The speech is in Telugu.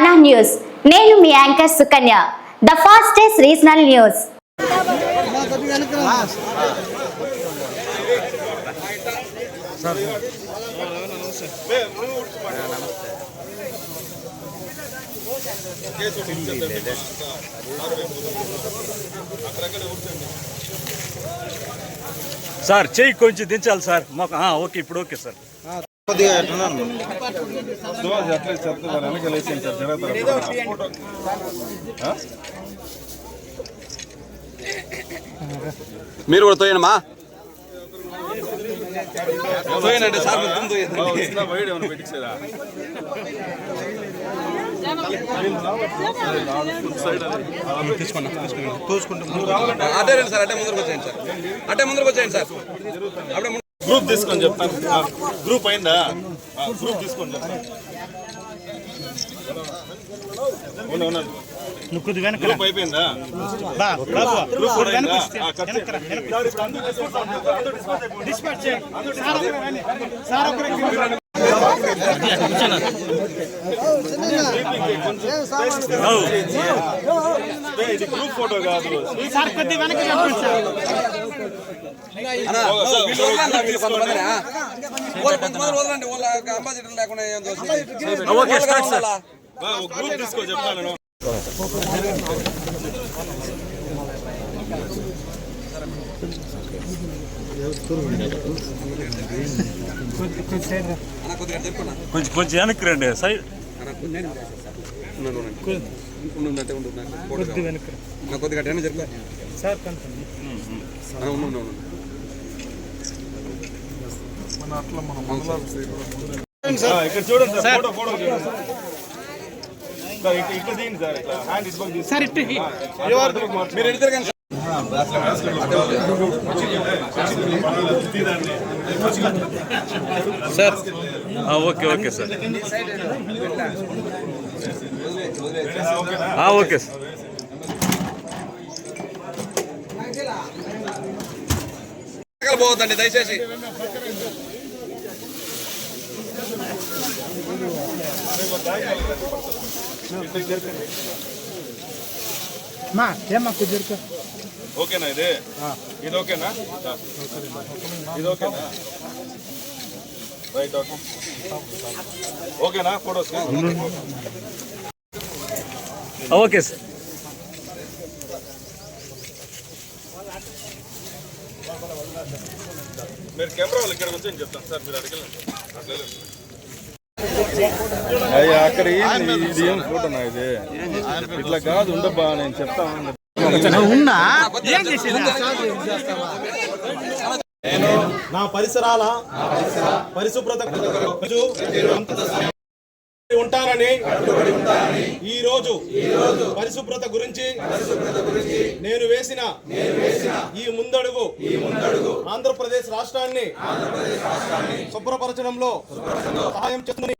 మానా న్యూస్. నేను మీ anchor Sukanya. The fastest regional news. Sir చెయ్యి కొంచెం దించాలి సార్. మాకు ఓకే ఇప్పుడు ఓకే సార్. కొద్దిగా చెప్తున్నారు వెనక సార్ జరుగుతారు మీరు కూడా తోయనమ్మా వచ్చిన వైడ్ ఏమైనా పెట్టించేదా? అటే రండి సార్ అటే ముందరకు వచ్చేయండి సార్. అటే ముందరకు వచ్చేయండి సార్. అప్పుడే ముందు- గ్రూప్ తీసుకొని చెప్తాను. ఆ, గ్రూప్ అయిందా? ఆ, గ్రూప్ తీసుకొని చెప్తాను. గ్రూప్ అయిపోయిందా? గ్రూప్ ఇది గ్రూప్ ఫోటో కాదు సార్ గ్రూప్ తీసుకో చెప్తాను కొంచెం కొంచెం వెనక్కి రండి సైడ్ కొద్దిగా ఆ, ఇక్కడ చూడండి సార్ ఫోటో ఫోటో చూడండి సార్. ఇక్కడ ఇక్కడ తీయండి సార్ ఇట్లా హ్యాండ్ ఇస్ బాక్ సార్ ఇట్టు మీరు ఎడితే కానీ sir okay okay sir. Okay sir. పోవద్దండి దయచేసి. ఓకేనా ఇది? ఇది ఓకేనా? ఇది ఓకేనా? Right okay. ఓకేనా? Photos okay sir. మీరు కెమెరా వాళ్ళు ఇక్కడికి వచ్చి నేను చెప్తాను. సార్ మీరు అడగలేదు. అయ్యా అక్కడ ఇది ఏం ఫోటోనా ఇది? ఇట్లా కాదు ఉండబ్బా నేను చెప్తాను నా పరిసరాల పరిశుభ్రత ఉంటానని ఈ రోజు పరిశుభ్రత గురించి నేను వేసిన ఈ ముందడుగు ఆంధ్రప్రదేశ్ రాష్ట్రాన్ని శుభ్రపరచడంలో సహాయం చేస్తుంది.